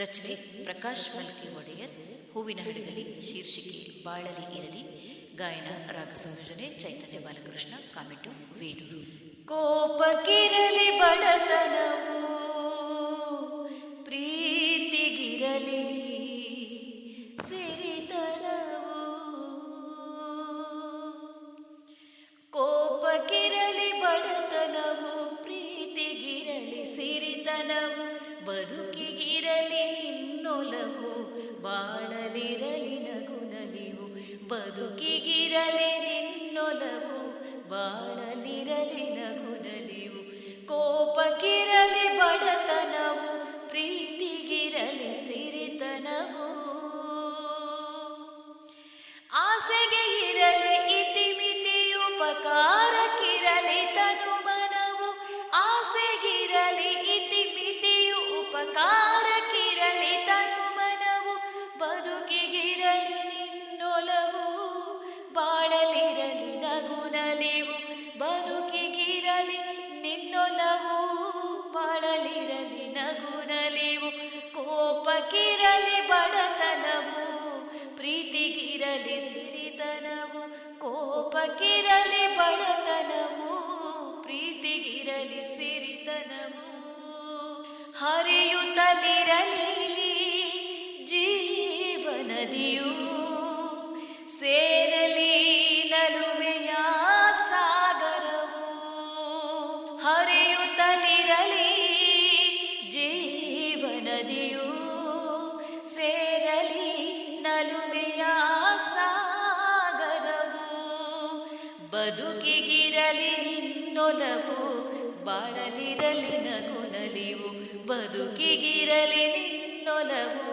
ರಚನೆ ಪ್ರಕಾಶ್ ಮಲ್ಕಿ ಒಡೆಯರ್, ಹೂವಿನ ಹಡಗಲಿ ಶೀರ್ಷಿಕೆ ಬಾಳಲಿ ಇರಲಿ, ಗಾಯನ ರಾಗ ಸಂಯೋಜನೆ ಚೈತನ್ಯ ಬಾಲಕೃಷ್ಣ, ಕಾಮೆಂಟು ವೇಣೂರು ಕೋಪಕ್ಕಿರಲಿ ಬಡತನವು, ಪ್ರೀತಿಗಿರಲಿ ಸಿರಿತನವು. ಕೋಪಕ್ಕಿರಲಿ ಬಡತನವು, ಪ್ರೀತಿಗಿರಲಿ ಸಿರಿತನವು, ಬದುಕಿ ಬಾಳಲಿರಲಿ ನಗುನಲಿವು ಬದುಕಿಗಿರಲಿ ನಿನ್ನೊಲವು. ಬಾಳಲಿರಲಿ ನಗುನಲಿವು ಕೋಪಕ್ಕಿರಲಿ ಬಡತನವು ಪ್ರೀತಿಗಿರಲಿ ಸಿರಿತನವು. ಆಸೆಗೆ ಕೋಪಕ್ಕಿರಲಿ ಬಡತನವು ಪ್ರೀತಿಗಿರಲಿ ಸಿರಿತನವು. ಹರಿಯುತ್ತಲಿರಲಿ ಜೀವನದಿಯು. ಸೇರಲಿ ನಲುಮೆಯ ಸಾಗರವು. ಹರಿಯುತ್ತಲಿರಲಿ ಬದುಕಿಗಿರಲಿ ನಿನ್ನೊಲವು, ಬಾಳಲಿರಲಿ ನಗುನಲಿವು. ಬದುಕಿಗಿರಲಿ ನಿನ್ನೊಲವು,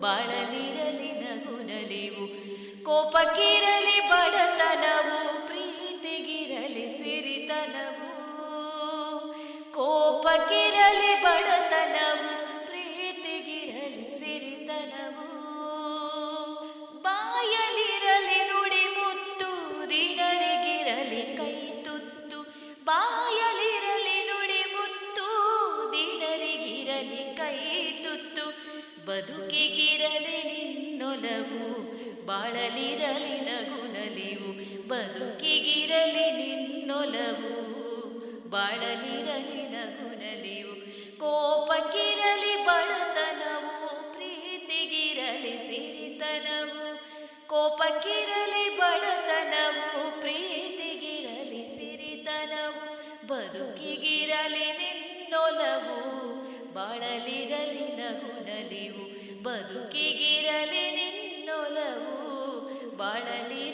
ಬಾಳಲಿರಲಿ ನಗುನಲಿವು. ಕೋಪಕ್ಕಿರಲಿ ಬಡತನವು, ಪ್ರೀತಿಗಿರಲಿ ಸಿರಿತನವು. ಕೋಪಕ್ಕಿರಲಿ ಬಡತನವು, ಪ್ರೀತಿಗಿರಲಿ ಸಿರಿತನವು. ದಿನರಿಗಿರಲಿ ಕೈ ತುತ್ತು ಬದುಕಿಗಿರಲಿ ನಿನ್ನೊಲವು, ಬಾಳಲಿರಲಿ ನಗುನಲಿವು ಬದುಕಿಗಿರಲಿ ನಿನ್ನೊಲವು, ಬಾಳಲಿರಲಿ ನಗುನಲಿವು ಕೋಪಕ್ಕಿರಲಿ ಬಡತನವು, ಪ್ರೀತಿಗಿರಲಿ ಸಿರಿತನವು, ಕೋಪಕ್ಕಿರಲಿ ಬಡತನವು, ಪ್ರೀತಿಗಿರಲಿ ಸಿರಿತನವು, ಬದುಕಿಗಿರಲಿ ನಿನ್ನೊಲವು ಬಾಳಲಿರಲಿ ನಗುನಲಿವು ಬದುಕಿಗಿರಲಿ ನಿನ್ನೊಲವು ಬಾಳಲಿರಲಿ